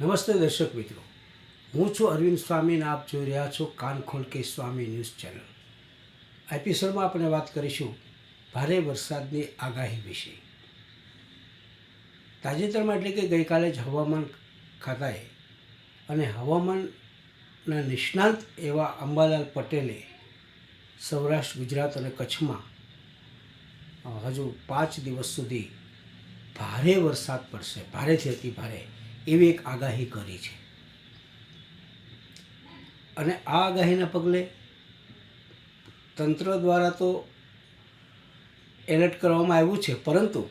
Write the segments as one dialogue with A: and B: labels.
A: નમસ્તે દર્શક મિત્રો. હું છું અરવિંદ સ્વામી આપ જોઈ રહ્યા છો કાન ખોલ કે સ્વામી ન્યૂઝ ચેનલ. આ એપિસોડમાં આપણે વાત કરીશું ભારે વરસાદની આગાહી વિશે. તાજેતરમાં એટલે કે ગઈકાલે જ હવામાન ખાતાએ અને હવામાનના નિષ્ણાંત એવા અંબાલાલ પટેલે સૌરાષ્ટ્ર, ગુજરાત અને કચ્છમાં હજુ પાંચ દિવસ સુધી ભારે વરસાદ પડશે. ભારેથી અતિ ભારે એવી એક આગાહી કરી છે. અને આ આગાહીના પગલે તંત્ર દ્વારા તો એલર્ટ કરવામાં આવ્યું છે, પરંતુ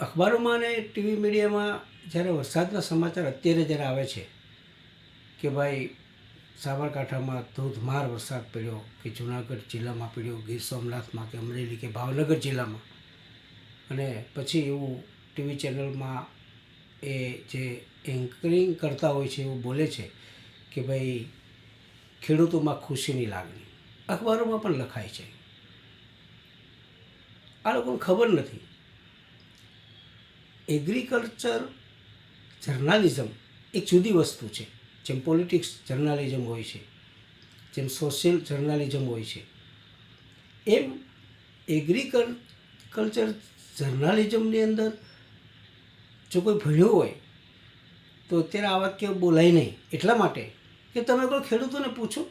A: અખબારોમાં અને ટીવી મીડિયામાં જ્યારે વરસાદના સમાચાર અત્યારે જ્યારે આવે છે કે ભાઈ સાબરકાંઠામાં ધોધમાર વરસાદ પડ્યો, કે જુનાગઢ જિલ્લામાં પડ્યો, ગીર સોમનાથમાં, કે અમરેલી, કે ભાવનગર જિલ્લામાં અને પછી એવું ટીવી ચેનલમાં એ જે એન્કરિંગ કરતા હોય છે એવું બોલે છે કે ભાઈ ખેડૂતોમાં ખુશીની લાગણી. અખબારોમાં પણ લખાય છે. આ લોકોને ખબર નથી. એગ્રીકલ્ચર જર્નાલિઝમ એક જુદી વસ્તુ છે. જેમ પોલિટિક્સ જર્નાલિઝમ હોય છે, જેમ સોશિયલ જર્નાલિઝમ હોય છે. એમ એગ્રીકલ્ચર જર્નાલિઝમની અંદર જો કોઈ ભણ્યો હોય, તો અત્યારે આ વાક્ય બોલાય નહીં. એટલા માટે કે તમે કોઈ ખેડૂતોને પૂછો.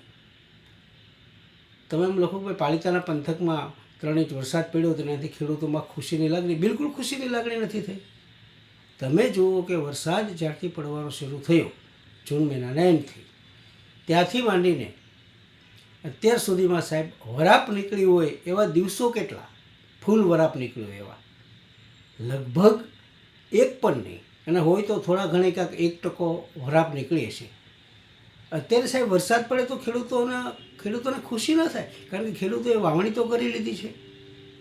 A: તમે એમ લખો કે પાલિતાના પંથકમાં ત્રણ ઇંચ વરસાદ પડ્યો તો એનાથી ખેડૂતોમાં ખુશીની લાગણી, બિલકુલ ખુશીની લાગણી નથી થઈ. તમે જુઓ કે વરસાદ જ્યારથી પડવાનો શરૂ થયો, જૂન મહિનાના એમથી. ત્યાંથી માંડીને અત્યાર સુધીમાં સાહેબ વરાપ નીકળ્યું હોય એવા દિવસો કેટલા? ફૂલ વરાપ નીકળ્યો એવા. લગભગ એક પણ નહીં. અને હોય તો થોડા ઘણી કાંક એક ટકો વરાપ નીકળી હશે. અત્યારે સાહેબ વરસાદ પડે તો ખેડૂતોને ખેડૂતોને ખુશી ન થાય, કારણ કે ખેડૂતોએ વાવણી તો કરી લીધી છે.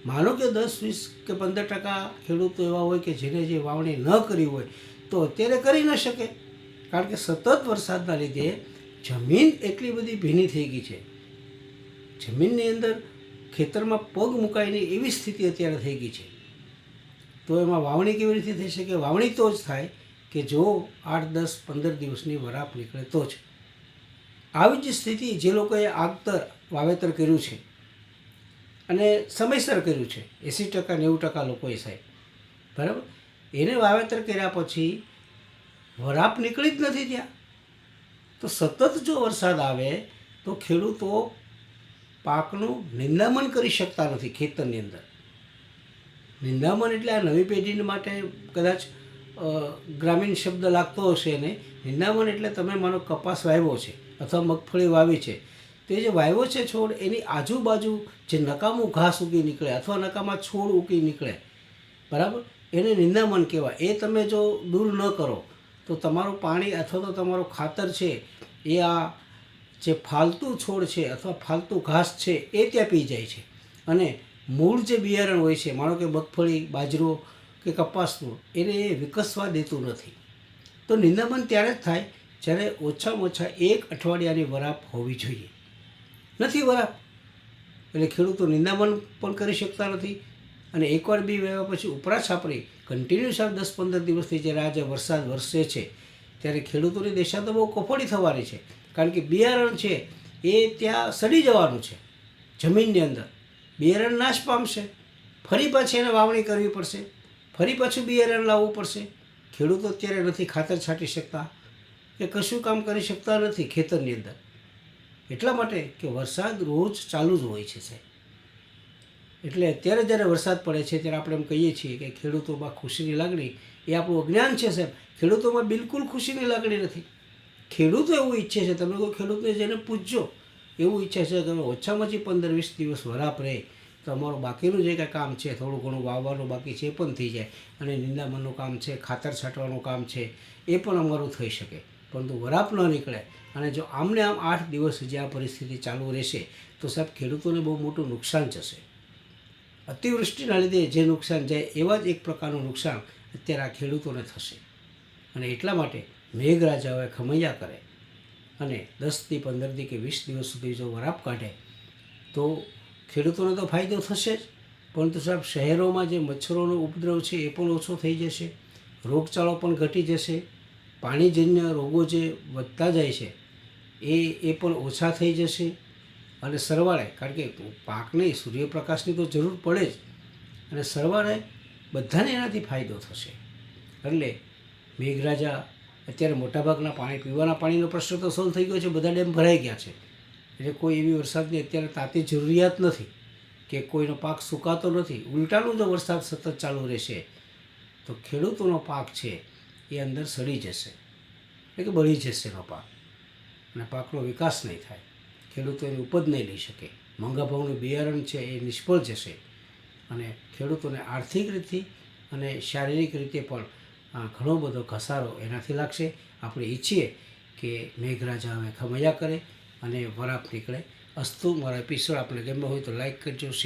A: માનો કે દસ, વીસ કે પંદર ટકા ખેડૂતો એવા હોય કે જેને જે વાવણી ન કરી હોય, તો અત્યારે કરી ન શકે. કારણ કે સતત વરસાદના લીધે જમીન એટલી બધી ભીની થઈ ગઈ છે. જમીનની અંદર ખેતરમાં પગ મુકાય એવી સ્થિતિ અત્યારે થઈ ગઈ છે. તો એમાં વાવણી કેવી રીતે થઈ શકે? વાવણી તો જ થાય કે જો આઠ, દસ, પંદર દિવસની વરાપ નીકળે તો જ. આવી જ સ્થિતિ જે લોકોએ આગતર વાવેતર કર્યું છે અને સમયસર કર્યું છે. એંસી ટકા, નેવું ટકા લોકોએ સાહેબ. બરાબર? એને વાવેતર કર્યા પછી વરાપ નીકળી જ નથી ત્યાં. તો સતત જો વરસાદ આવે તો ખેડૂતો પાકનું નિંદામણ કરી શકતા નથી ખેતરની અંદર. નિંદામણ એટલે આ નવી પેઢી માટે કદાચ ગ્રામીણ શબ્દ લાગતો હશે ને નિંદામણ એટલે તમે માનો કપાસ વાવ્યો છે અથવા મગફળી વાવી છે. તે જે વાવ્યો છે છોડ, એની આજુબાજુ જે નકામું ઘાસ ઉગી નીકળે અથવા નકામા છોડ ઉગી નીકળે, બરાબર? એને નિંદામણ કહેવાય. એ તમે જો દૂર ન કરો, તો તમારું પાણી અથવા તો તમારું ખાતર છે, એ આ જે ફાલતુ છોડ છે અથવા ફાલતુ ઘાસ છે, એ ત્યાં પી જાય છે. અને મૂળ જે બિયારણ હોય છે, માનો કે મગફળી, બાજરો કે કપાસનું, એને એ વિકસવા દેતું નથી. તો નિંદામણ ત્યારે જ થાય જ્યારે ઓછામાં ઓછા એક અઠવાડિયાની વરાપ હોવી જોઈએ. નથી વરાપ. એટલે ખેડૂતો નિંદામણ પણ કરી શકતા નથી અને એકવાર બી વહેવા પછી ઉપરા છાપરી કન્ટિન્યુ સાહેબ દસ પંદર દિવસથી જ્યારે આજે વરસાદ વરસે છે, ત્યારે ખેડૂતોની દિશા તો બહુ કફોડી થવાની છે. કારણ કે બિયારણ છે એ ત્યાં સડી જવાનું છે, જમીનની અંદર. બિયારણ નાશ પામશે. ફરી પાછી એને વાવણી કરવી પડશે. ફરી પાછું બિયારણ લાવવું પડશે. ખેડૂતો અત્યારે નથી ખાતર છાંટી શકતા કે કશું કામ કરી શકતા નથી ખેતરની અંદર. એટલા માટે કે વરસાદ રોજ ચાલુ જ હોય છે સાહેબ. એટલે અત્યારે જ્યારે વરસાદ પડે છે ત્યારે આપણે એમ કહીએ છીએ કે ખેડૂતોમાં ખુશીની લાગણી એ આપણું અજ્ઞાન છે સાહેબ. ખેડૂતોમાં બિલકુલ ખુશીની લાગણી નથી. ખેડૂતો એવું ઈચ્છે છે, તમે કોઈ ખેડૂતને જેને પૂછજો એવું ઈચ્છે છે, તમે ઓછામાં ઓછી પંદર વીસ દિવસ વરાપ રહે, તો અમારું બાકીનું જે કાંઈ કામ છે, થોડું ઘણું વાવવાનું બાકી છે એ પણ થઈ જાય અને નિંદામણનું કામ છે, ખાતર છાંટવાનું કામ છે, એ પણ અમારું થઈ શકે. પરંતુ વરાપ ન નીકળે અને જો આમને આમ આઠ દિવસ જે આ પરિસ્થિતિ ચાલુ રહેશે, તો સાહેબ ખેડૂતોને બહુ મોટું નુકસાન જશે. અતિવૃષ્ટિના લીધે જે નુકસાન જાય એવા જ એક પ્રકારનું નુકસાન અત્યારે આ ખેડૂતોને થશે. અને એટલા માટે મેઘરાજાઓએ ખમૈયા કરે. અને દસથી પંદરથી કે વીસ દિવસ સુધી જો વરાપ કાઢે, તો ખેડૂતોને તો ફાયદો થશે જ. પરંતુ સાહેબ, શહેરોમાં જે મચ્છરોનો ઉપદ્રવ છે એ પણ ઓછો થઈ જશે, રોગચાળો પણ ઘટી જશે, પાણીજન્ય રોગો જે વધતા જાય છે એ એ પણ ઓછા થઈ જશે. અને સરવાળે, કારણ કે પાકને સૂર્યપ્રકાશની તો જરૂર પડે જ. અને સરવાળે બધાને એનાથી ફાયદો થશે. એટલે મેઘરાજા અત્યારે મોટાભાગના પાણી, પીવાના પાણીનો પ્રશ્ન તો સોલ્વ થઈ ગયો છે, બધા ડેમ ભરાઈ ગયા છે. એટલે કોઈ એવી વરસાદની અત્યારે તાતી જરૂરિયાત નથી કે કોઈનો પાક સુકાતો નથી. ઉલટાનું જો વરસાદ સતત ચાલુ રહેશે. તો ખેડૂતોનો પાક છે એ અંદર સડી જશે. એટલે કે બળી જશે એનો પાક. અને પાકનો વિકાસ નહીં થાય. ખેડૂતો એની ઉપજ નહીં લઈ શકે. મોંઘા ભાવનું બિયારણ છે એ નિષ્ફળ જશે. અને ખેડૂતોને આર્થિક રીતે અને શારીરિક રીતે પણ ઘણો બધો ઘસારો એનાથી લાગશે. આપણે ઈચ્છીએ કે મેઘરાજા હવે ખમૈયા કરે અને વરાપ નીકળે. અસ્તુ, મારા એપિસોડ આપણે ગમ્યો હોય તો લાઈક કરજો